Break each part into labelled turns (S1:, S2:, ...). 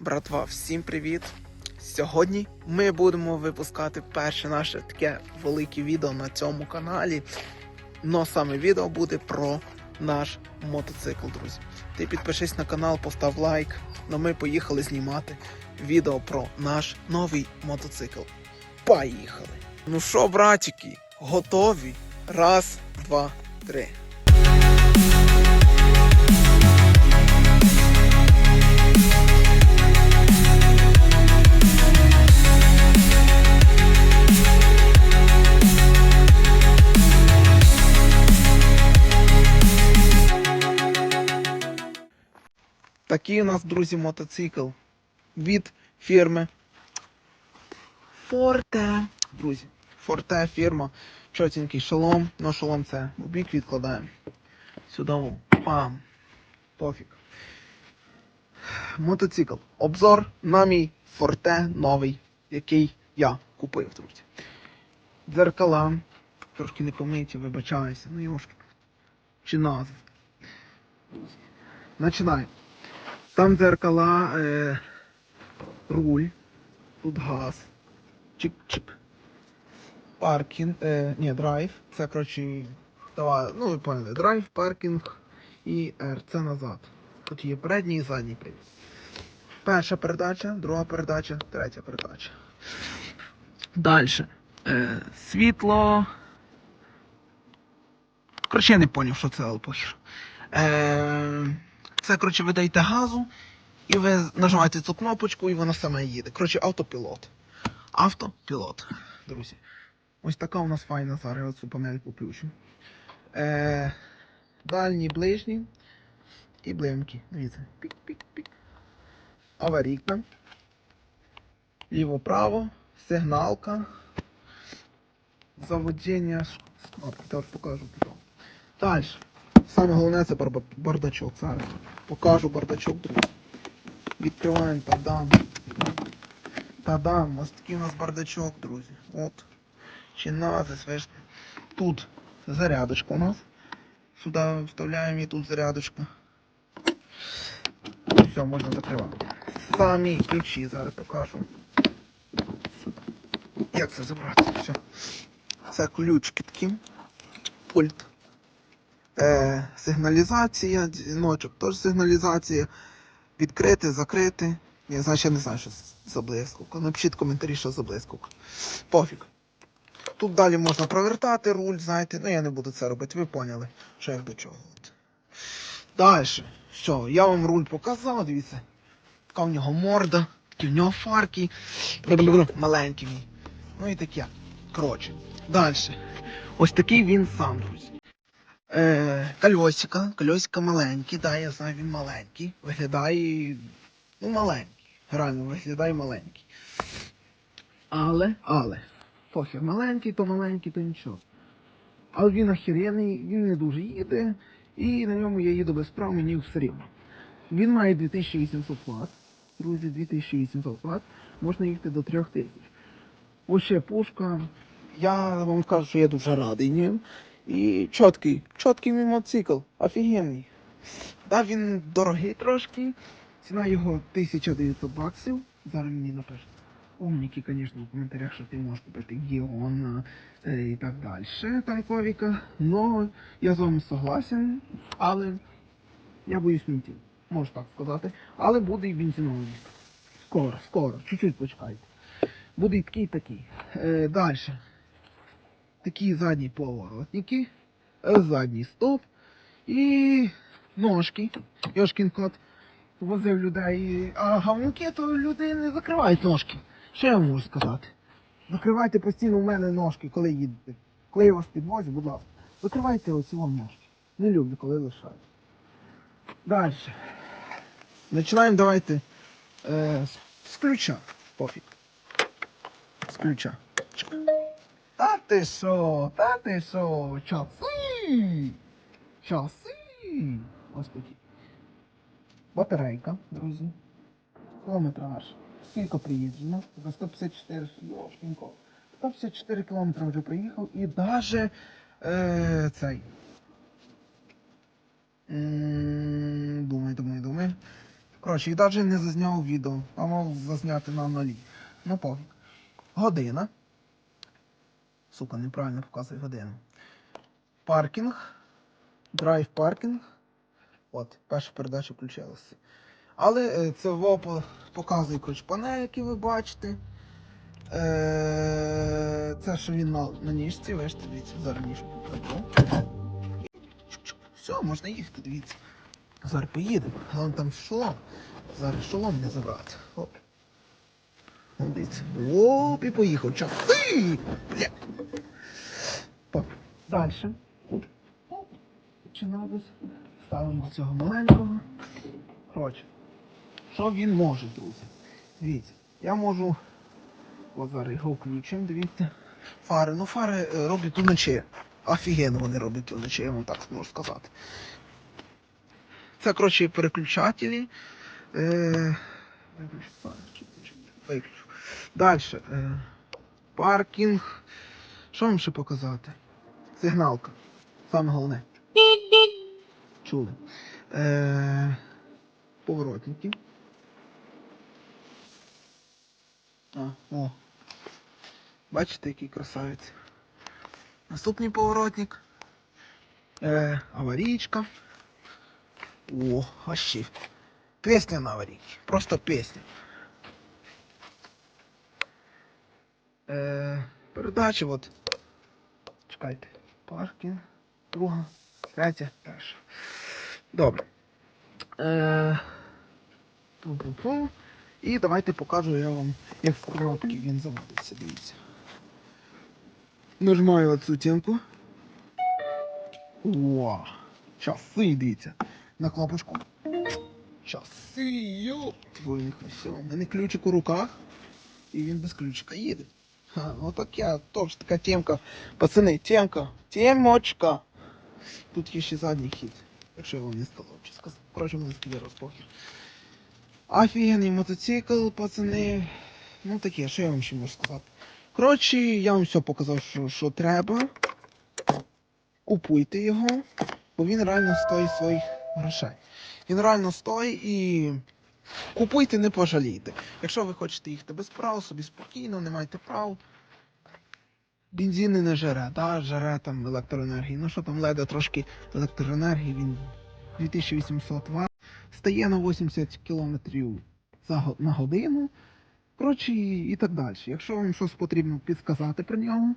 S1: Братва, всім привіт! Сьогодні ми будемо випускати перше наше таке велике відео на цьому каналі. Но саме відео буде про наш мотоцикл, друзі. Ти підпишись на канал, постав лайк. Ну ми поїхали знімати відео про наш новий мотоцикл. Поїхали! Ну що, братики, готові? Раз, два, три. Такий у нас, друзі, мотоцикл від фірми Forte. Друзі, Forte фірма. Чотенький шолом. Ну, шолом це у бік відкладаємо. Сюди. Пам. Пофіг. Мотоцикл. Обзор на мій Forte новий, який я купив, друзі. Дзеркала. Трошки не помиті, вибачаюся. Ну йошки. Чи назв. Починаємо. Там дзеркала, е, руль, тут газ, чик-чик. Паркінг, е, ні, драйв. Це, коротше, давай, ну ви поняли, драйв, паркінг і. Це назад. Тут є передній і задній привід. Перша передача, друга передача, третя передача. Далі. Е, світло. Коротше, я не зрозумів, що це, але похер. Е, це, коротше, ви даєте газу, і ви нажимаєте цю кнопочку, і вона сама їде. Коротше, автопілот. Автопілот, друзі. Ось така у нас файна зараз, я цю панельку включу. Е, дальні, ближні і блимки. Дивіться. Пік-пік-пік. Аварійка. Ліво-право, сигналка. Заводження. ш- покажу. Далі. Саме головне це бардачок. Зараз покажу бардачок, друзі. Відкриваємо тадам. Тадам. Ось такий у нас бардачок, друзі. От. Чи назис. Тут зарядочка у нас. Сюди вставляємо і тут зарядочка. Все, можна закривати. Самі ключі зараз покажу. Як це забрати? Все. Це ключки такі. Пульт. Е, сигналізація, дзвіночок теж сигналізація. Відкрити, закрити. Я знаю, ще не знаю, що за блискавка. Напишіть коментарі, що за блискавка. Пофіг. Тут далі можна провертати руль, знаєте. Ну я не буду це робити, ви поняли, що як до чого. Далі. Що, я вам руль показав, дивіться. Така в нього морда, такі в нього фарки. Маленький мій. Ну і таке. Коротше. Далі. Ось такий він сам, друзі. Е, кольосика, кольосика маленькі, да, я знаю, він маленький. Виглядає. Ну, маленький. Реально виглядає маленький. Але, але. Похер, маленький, то маленький, то нічого. Але він охеренний, він не дуже їде, і на ньому я їду без прав, мені все рівно. Він має 2800 Вт. Друзі, 2800 Вт. Можна їхати до 3000. Ось ще пушка. Я вам кажу, що я дуже радий ним. І чіткий, чіткий мій мотоцикл, офігенний. Да, він дорогий трошки. Ціна його 1900 баксів. Зараз мені напишуть. Умніки, звісно, в коментарях, що ти можеш купити Гіона е, і так далі. Танковіка. Но я з вами согласен, але я боюсь мінтів, можу так сказати. Але буде і бензиновий. Скоро, скоро, чуть-чуть почекайте. Буде і такий, такий. Е, далі. Такі задні поворотники, е, задній стоп і ножки. Йошкін кот возив людей. А гавнюки, то люди не закривають ножки. Що я можу сказати? Закривайте постійно у мене ножки, коли їдете. Коли я вас підвозю, будь ласка. Закривайте оці вам ножки. Не люблю, коли лишають. Далі. Починаємо давайте е, з ключа. Пофіг. З ключа. Ти що? Та ти що? Часи! Часи! Ось такі. Батарейка, друзі. Кілометраж. Скільки приїжджено? За 154 Йошкінко. 154 кілометри вже приїхав і даже е, цей. М, Думаю, думаю, думаю. Коротше, і навіть не зазняв відео, а мав зазняти на нолі. Ну пофіг. Година. Сука, неправильно показує годину. Паркінг. Драйв паркінг. От, перша передача включилася. Але е, це ВО показує коротше, панель, які ви бачите. Е, це що він на, на ніжці, бачите, дивіться, зараз ніжку покладу. Все, можна їхати, дивіться. Зараз поїдемо. Головне там шолом. Зараз шолом не забрати. Оп. Дивіться. Оп, і поїхав. Час. Ій! Бля. Далі. Починаємо. Ставимо до цього маленького. Коротше. Що він може, друзі? Дивіться. Я можу. От зараз його включимо, дивіться. Фари. Ну фари е, роблять уночі. Офігенно вони роблять уночі, я вам так можу сказати. Це, коротше, переключателі. Е... Виключу. Далі. Е... Паркінг. Що вам ще показати? Сигналка. Саме головне. Чули. Е... Поворотники. А, о. Бачите, який красавець. Наступний поворотник. Е, аварійка. О, вообще. Песня на аварійці. Просто песня. Е, передача от. Чекайте. Паркінг. Друга. Третя. Перша. Добре. Е. І давайте покажу я вам, як в коробці він заводиться. Дивіться. Нажимаю оцю тінку. О, часи, дивіться. На кнопочку. Часи, йо. Твої все. У мене ключик у руках. І він без ключика їде. Ха, отак я, тож така темка. Пацани, темка. Темочка. Тут є ще задній хід. Якщо я вам не сказав, чи сказав. Коротше, мене скиде розпохід. Офігенний мотоцикл, пацани. Ну таке, що я вам ще можу сказати. Коротше, я вам все показав, що, що треба. Купуйте його, бо він реально стоїть своїх грошей. Він реально стоїть і купуйте, не пожалійте. Якщо ви хочете їхати без прав, собі спокійно, не маєте прав. Бензини не жере, да, жере там електроенергії. Ну що там леда трошки електроенергії, він 2800 Вт. Стає на 80 км на годину. Коротше, і, так далі. Якщо вам щось потрібно підсказати про нього,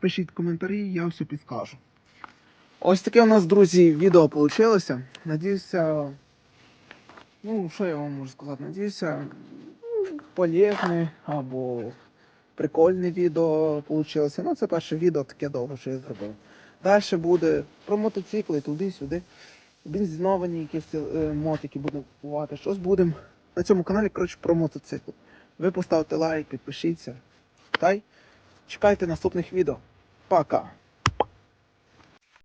S1: пишіть коментарі, я все підскажу. Ось таке у нас, друзі, відео вийшло. Надіюся, ну, що я вам можу сказати? Надіюся, полезне або прикольне відео вийшло. Ну, це перше відео таке довго, що я зробив. Далі буде про мотоцикли туди-сюди. Бензиновані якісь е, мотики будемо купувати. Щось будемо на цьому каналі, коротше, про мотоцикл. Ви поставте лайк, підпишіться. Та й чекайте наступних відео. Пока!